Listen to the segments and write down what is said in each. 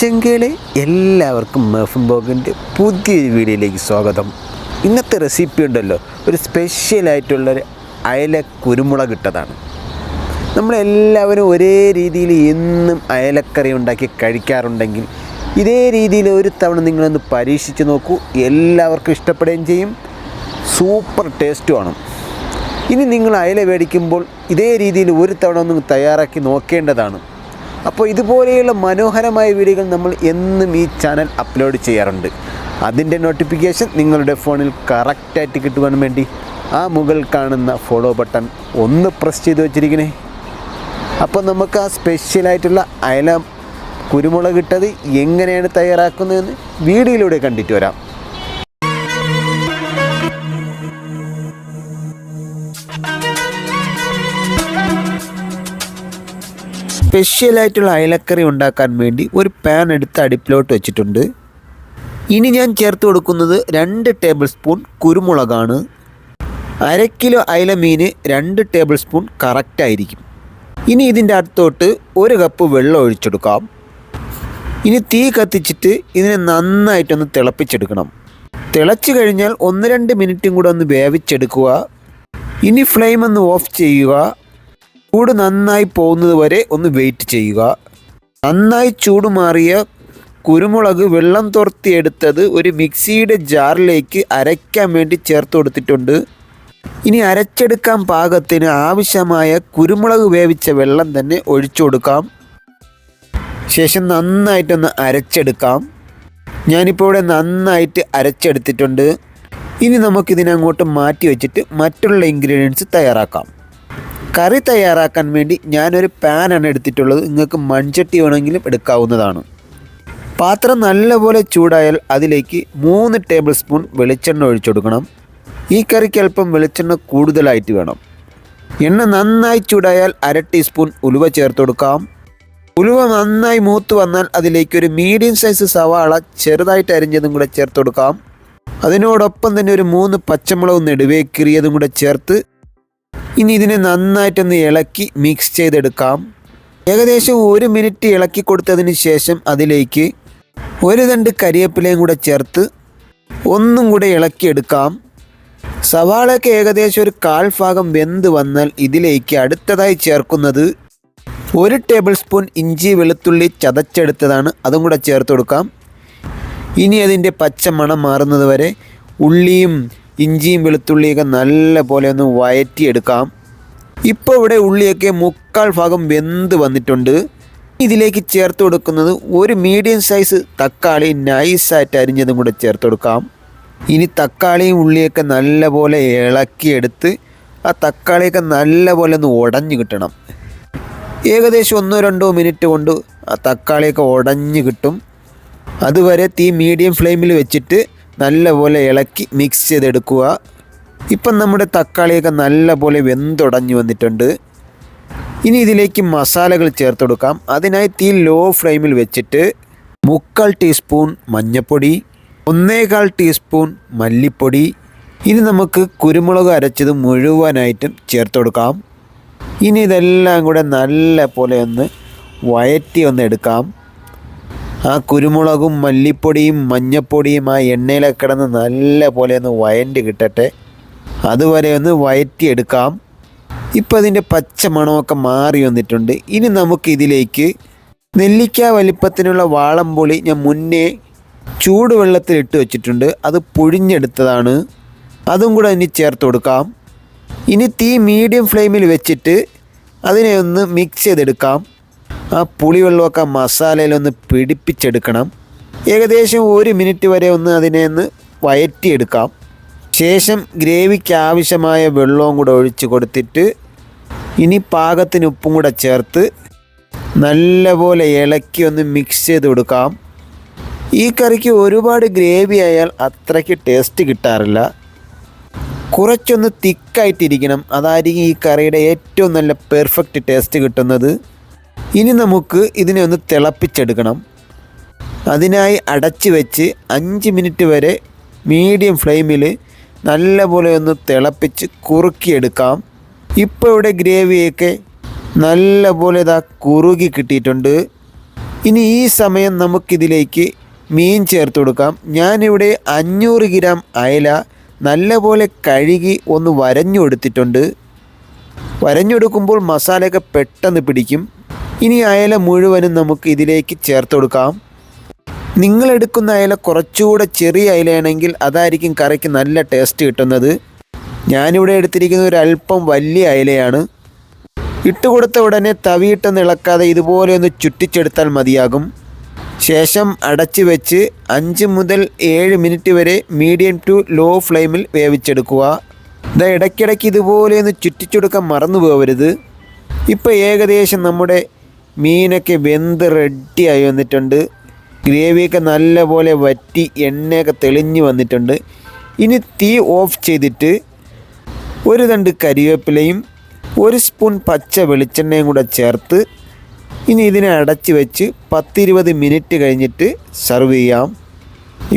ചെങ്കേളെ എല്ലാവർക്കും മെഫും ബോഗിന്റെ പുതിയൊരു വീഡിയോയിലേക്ക് സ്വാഗതം. ഇന്നത്തെ റെസിപ്പി ഉണ്ടല്ലോ ഒരു സ്പെഷ്യലായിട്ടുള്ളൊരു അയല കുരുമുളക് ഇട്ടതാണ്. നമ്മളെല്ലാവരും ഒരേ രീതിയിൽ എന്നും അയലക്കറി ഉണ്ടാക്കി കഴിക്കാറുണ്ടെങ്കിൽ ഇതേ രീതിയിൽ ഒരു തവണ നിങ്ങളൊന്ന് പരീക്ഷിച്ച് നോക്കൂ. എല്ലാവർക്കും ഇഷ്ടപ്പെടുകയും ചെയ്യും. സൂപ്പർ ടേസ്റ്റുമാണ് ഇനി നിങ്ങൾ അയല മേടിക്കുമ്പോൾ ഇതേ രീതിയിൽ ഒരു തവണ ഒന്ന് തയ്യാറാക്കി നോക്കേണ്ടതാണ്. അപ്പോൾ ഇതുപോലെയുള്ള മനോഹരമായ വീഡിയോകൾ നമ്മൾ എന്നും ഈ ചാനൽ അപ്ലോഡ് ചെയ്യാറുണ്ട്. അതിന്റെ നോട്ടിഫിക്കേഷൻ നിങ്ങളുടെ ഫോണിൽ കറക്റ്റായിട്ട് കിട്ടുവാൻ വേണ്ടി ആ മുകളിൽ കാണുന്ന ഫോളോ ബട്ടൺ ഒന്ന് പ്രസ് ചെയ്ത് വെച്ചിരിക്കണേ. അപ്പോൾ നമുക്ക് ആ സ്പെഷ്യലായിട്ടുള്ള അയല കുരുമുളക് ഇട്ടത് എങ്ങനെയാണ് തയ്യാറാക്കുന്നതെന്ന് വീഡിയോയിലൂടെ കണ്ടിട്ട് വരാം. സ്പെഷ്യലായിട്ടുള്ള അയലക്കറി ഉണ്ടാക്കാൻ വേണ്ടി ഒരു പാൻ എടുത്ത് അടുപ്പിലോട്ട് വെച്ചിട്ടുണ്ട്. ഇനി ഞാൻ ചേർത്ത് കൊടുക്കുന്നത് രണ്ട് ടേബിൾ സ്പൂൺ കുരുമുളകാണ്. അര കിലോ അയല മീന് രണ്ട് ടേബിൾ സ്പൂൺ കറക്റ്റായിരിക്കും ഇനി ഇതിന്റെ അടുത്തോട്ട് ഒരു കപ്പ് വെള്ളം ഒഴിച്ചെടുക്കാം. ഇനി തീ കത്തിച്ചിട്ട് ഇതിനെ നന്നായിട്ടൊന്ന് തിളപ്പിച്ചെടുക്കണം. തിളച്ചു കഴിഞ്ഞാൽ ഒന്ന് രണ്ട് മിനിറ്റും കൂടെ ഒന്ന് വേവിച്ചെടുക്കുക. ഇനി ഫ്ലെയിം ഒന്ന് ഓഫ് ചെയ്യുക. ചൂട് നന്നായി പോകുന്നത് വരെ ഒന്ന് വെയിറ്റ് ചെയ്യുക. നന്നായി ചൂട് മാറിയ കുരുമുളക് വെള്ളം തോർത്തിയെടുത്തത് ഒരു മിക്സിയുടെ ജാറിലേക്ക് അരയ്ക്കാൻ വേണ്ടി ചേർത്ത് കൊടുത്തിട്ടുണ്ട്. ഇനി അരച്ചെടുക്കാൻ പാകത്തിന് ആവശ്യമായ കുരുമുളക് വേവിച്ച വെള്ളം തന്നെ ഒഴിച്ചു കൊടുക്കാം. ശേഷം നന്നായിട്ടൊന്ന് അരച്ചെടുക്കാം. ഞാനിപ്പോൾ ഇവിടെ നന്നായിട്ട് അരച്ചെടുത്തിട്ടുണ്ട്. ഇനി നമുക്കിതിനങ്ങോട്ട് മാറ്റി വെച്ചിട്ട് മറ്റുള്ള ഇൻഗ്രീഡിയൻസ് തയ്യാറാക്കാം. കറി തയ്യാറാക്കാൻ വേണ്ടി ഞാനൊരു പാനാണ് എടുത്തിട്ടുള്ളത്. നിങ്ങൾക്ക് മൺചട്ടി വേണമെങ്കിലും എടുക്കാവുന്നതാണ്. പാത്രം നല്ലപോലെ ചൂടായാൽ അതിലേക്ക് മൂന്ന് ടേബിൾ സ്പൂൺ വെളിച്ചെണ്ണ ഒഴിച്ചെടുക്കണം ഈ കറിക്ക് അല്പം വെളിച്ചെണ്ണ കൂടുതലായിട്ട് വേണം. എണ്ണ നന്നായി ചൂടായാൽ അര ടീസ്പൂൺ ഉലുവ ചേർത്ത് കൊടുക്കാം. ഉലുവ നന്നായി മൂത്ത് വന്നാൽ അതിലേക്ക് ഒരു മീഡിയം സൈസ് സവാള ചെറുതായിട്ട് അരിഞ്ഞതും കൂടെ ചേർത്ത് കൊടുക്കാം. അതിനോടൊപ്പം തന്നെ ഒരു മൂന്ന് പച്ചമുളക് നെടുവേ കീറിയതും കൂടെ ചേർത്ത് ഇനി ഇതിനെ നന്നായിട്ടൊന്ന് ഇളക്കി മിക്സ് ചെയ്തെടുക്കാം. ഏകദേശം ഒരു മിനിറ്റ് ഇളക്കി കൊടുത്തതിന് ശേഷം അതിലേക്ക് ഒരു തണ്ട് കരിയേപ്പിലയും കൂടെ ചേർത്ത് ഒന്നും കൂടെ ഇളക്കിയെടുക്കാം. സവാളയ്ക്ക് ഏകദേശം ഒരു കാൽ ഭാഗം വെന്ത് വന്നാൽ ഇതിലേക്ക് അടുത്തതായി ചേർക്കുന്നത് ഒരു ടേബിൾ സ്പൂൺ ഇഞ്ചി വെളുത്തുള്ളി ചതച്ചെടുത്തതാണ്. അതും കൂടെ ചേർത്ത് കൊടുക്കാം. ഇനി അതിന്റെ പച്ച മണം മാറുന്നത് വരെ ഉള്ളിയും ഇഞ്ചിയും വെളുത്തുള്ളിയൊക്കെ നല്ല പോലെ ഒന്ന് വയറ്റിയെടുക്കാം. ഇപ്പോൾ ഇവിടെ ഉള്ളിയൊക്കെ മുക്കാൽ ഭാഗം വെന്ത് വന്നിട്ടുണ്ട്. ഇതിലേക്ക് ചേർത്ത് കൊടുക്കുന്നത് ഒരു മീഡിയം സൈസ് തക്കാളി നൈസായിട്ട് അരിഞ്ഞതും കൂടെ ചേർത്ത് കൊടുക്കാം. ഇനി തക്കാളിയും ഉള്ളിയൊക്കെ നല്ല പോലെ ഇളക്കിയെടുത്ത് ആ തക്കാളിയൊക്കെ നല്ല പോലെ ഒന്ന് ഉടഞ്ഞു കിട്ടണം. ഏകദേശം ഒന്നോ രണ്ടോ മിനിറ്റ് കൊണ്ട് ആ തക്കാളിയൊക്കെ ഉടഞ്ഞ് കിട്ടും. അതുവരെ തീ മീഡിയം ഫ്ലെയിമിൽ വെച്ചിട്ട് നല്ലപോലെ ഇളക്കി മിക്സ് ചെയ്തെടുക്കുക. ഇപ്പം നമ്മുടെ തക്കാളിയൊക്കെ നല്ലപോലെ വെന്തുടഞ്ഞു വന്നിട്ടുണ്ട്. ഇനി ഇതിലേക്ക് മസാലകൾ ചേർത്ത് കൊടുക്കാം. അതിനായി തീ ലോ ഫ്ലെയിമിൽ വെച്ചിട്ട് മുക്കാൽ ടീസ്പൂൺ മഞ്ഞൾപ്പൊടി ഒന്നേകാൽ ടീസ്പൂൺ മല്ലിപ്പൊടി. ഇനി നമുക്ക് കുരുമുളക് അരച്ചത് മുഴുവനായിട്ടും ചേർത്ത് കൊടുക്കാം. ഇനി ഇതെല്ലാം കൂടെ നല്ല പോലെ ഒന്ന് വയറ്റി ഒന്ന് എടുക്കാം. ആ കുരുമുളകും മല്ലിപ്പൊടിയും മഞ്ഞപ്പൊടിയും ആ എണ്ണയിലൊക്കെ കിടന്ന് നല്ല പോലെ ഒന്ന് വയന്റ് കിട്ടട്ടെ. അതുവരെ ഒന്ന് വയറ്റിയെടുക്കാം ഇപ്പം അതിന്റെ പച്ച മണമൊക്കെ മാറി വന്നിട്ടുണ്ട്. ഇനി നമുക്കിതിലേക്ക് നെല്ലിക്ക വലിപ്പത്തിനുള്ള വാളംപുളി ഞാൻ മുന്നേ ചൂടുവെള്ളത്തിൽ ഇട്ട് വെച്ചിട്ടുണ്ട്. അത് പൊഴിഞ്ഞെടുത്തതാണ്. അതും കൂടെ ഇനി ചേർത്ത് കൊടുക്കാം. ഇനി തീ മീഡിയം ഫ്ലെയിമിൽ വെച്ചിട്ട് അതിനെ ഒന്ന് മിക്സ് ചെയ്തെടുക്കാം. ആ പുളിവെള്ളമൊക്കെ മസാലയിലൊന്ന് പിടിപ്പിച്ചെടുക്കണം. ഏകദേശം ഒരു മിനിറ്റ് വരെ ഒന്ന് അതിനെ ഒന്ന് വയറ്റിയെടുക്കാം. ശേഷം ഗ്രേവിക്ക് ആവശ്യമായ വെള്ളവും കൂടെ ഒഴിച്ച് കൊടുത്തിട്ട് ഇനി പാകത്തിന് ഉപ്പും കൂടെ ചേർത്ത് നല്ലപോലെ ഇളക്കി ഒന്ന് മിക്സ് ചെയ്ത് കൊടുക്കാം. ഈ കറിക്ക് ഒരുപാട് ഗ്രേവി ആയാൽ അത്രയ്ക്ക് ടേസ്റ്റ് കിട്ടാറില്ല. കുറച്ചൊന്ന് തിക്കായിട്ടിരിക്കണം. അതായിരിക്കും ഈ കറിയുടെ ഏറ്റവും നല്ല പെർഫെക്റ്റ് ടേസ്റ്റ് കിട്ടുന്നത്. ഇനി നമുക്ക് ഇതിനെ ഒന്ന് തിളപ്പിച്ചെടുക്കണം. അതിനായി അടച്ച് വെച്ച് അഞ്ച് മിനിറ്റ് വരെ മീഡിയം ഫ്ലെയിമിൽ നല്ലപോലെ ഒന്ന് തിളപ്പിച്ച് കുറുക്കിയെടുക്കാം. ഇപ്പോൾ ഇവിടെ ഗ്രേവിയൊക്കെ നല്ലപോലെ ഇതാ കുറുകി കിട്ടിയിട്ടുണ്ട്. ഇനി ഈ സമയം നമുക്കിതിലേക്ക് മീൻ ചേർത്ത് കൊടുക്കാം. ഞാനിവിടെ അഞ്ഞൂറ് ഗ്രാം അയല നല്ലപോലെ കഴുകി ഒന്ന് വരഞ്ഞു എടുത്തിട്ടുണ്ട് വരഞ്ഞെടുക്കുമ്പോൾ മസാലയൊക്കെ പെട്ടെന്ന് പിടിക്കും. ഇനി അയല മുഴുവനും നമുക്ക് ഇതിലേക്ക് ചേർത്ത് കൊടുക്കാം. നിങ്ങളെടുക്കുന്ന അയല കുറച്ചുകൂടെ ചെറിയ അയലയാണെങ്കിൽ അതായിരിക്കും കറിക്ക് നല്ല ടേസ്റ്റ് കിട്ടുന്നത്. ഞാനിവിടെ എടുത്തിരിക്കുന്ന ഒരു അല്പം വലിയ അയലയാണ്. ഇട്ടുകൊടുത്ത ഉടനെ തവിയിട്ടൊന്ന് ഇളക്കാതെ ഇതുപോലെ ഒന്ന് ചുറ്റിച്ചെടുത്താൽ മതിയാകും. ശേഷം അടച്ചു വെച്ച് അഞ്ച് മുതൽ ഏഴ് മിനിറ്റ് വരെ മീഡിയം ടു ലോ ഫ്ലെയിമിൽ വേവിച്ചെടുക്കുക. ഇത് ഇടയ്ക്കിടയ്ക്ക് ഇതുപോലെ ഒന്ന് ചുറ്റിച്ചെടുക്കാൻ മറന്നു പോകരുത് ഇപ്പോൾ ഏകദേശം നമ്മുടെ മീനൊക്കെ വെന്ത് റെഡിയായി വന്നിട്ടുണ്ട്. ഗ്രേവിയൊക്കെ നല്ലപോലെ വറ്റി എണ്ണയൊക്കെ തെളിഞ്ഞു വന്നിട്ടുണ്ട്. ഇനി തീ ഓഫ് ചെയ്തിട്ട് ഒരു തണ്ട് കരിവേപ്പിലയും ഒരു സ്പൂൺ പച്ച വെളിച്ചെണ്ണയും കൂടെ ചേർത്ത് ഇനി ഇതിനെ അടച്ച് വെച്ച് പത്തിരുപത് മിനിറ്റ് കഴിഞ്ഞിട്ട് സെർവ് ചെയ്യാം.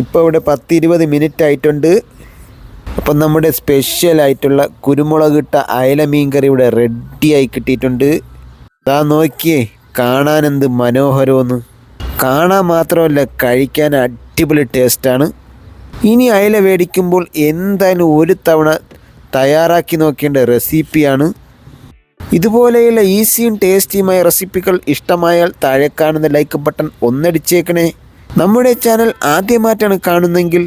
ഇപ്പോൾ ഇവിടെ പത്തിരുപത് മിനിറ്റ് ആയിട്ടുണ്ട്. അപ്പം നമ്മുടെ സ്പെഷ്യലായിട്ടുള്ള കുരുമുളകിട്ട അയല മീൻ കറി ഇവിടെ റെഡിയായി കിട്ടിയിട്ടുണ്ട്. ഇതാ നോക്കിയേ കാണാൻ എന്ത് മനോഹരമെന്ന്. കാണാൻ മാത്രമല്ല കഴിക്കാൻ അടിപൊളി ടേസ്റ്റാണ് ഇനി അയല മേടിക്കുമ്പോൾ എന്തായാലും ഒരു തവണ തയ്യാറാക്കി നോക്കേണ്ട റെസിപ്പിയാണ് ഇതുപോലെയുള്ള ഈസിയും ടേസ്റ്റിയുമായ റെസിപ്പികൾ ഇഷ്ടമായാൽ താഴെ കാണുന്ന ലൈക്ക് ബട്ടൺ ഒന്നടിച്ചേക്കണേ. നമ്മുടെ ചാനൽ ആദ്യമായിട്ടാണ് കാണുന്നെങ്കിൽ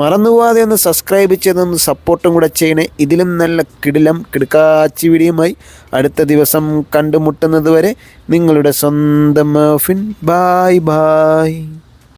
മറന്നുപോകാതെ ഒന്ന് സബ്സ്ക്രൈബ് ചെയ്തൊന്ന് സപ്പോർട്ടും കൂടെ ചെയ്യണേ. ഇതിലും നല്ല കിടിലം കിടക്കാച്ചി വീഡിയോയുമായി അടുത്ത ദിവസം കണ്ടുമുട്ടുന്നത് വരെ നിങ്ങളുടെ സ്വന്തം മഫിൻ ബായ് ബായ്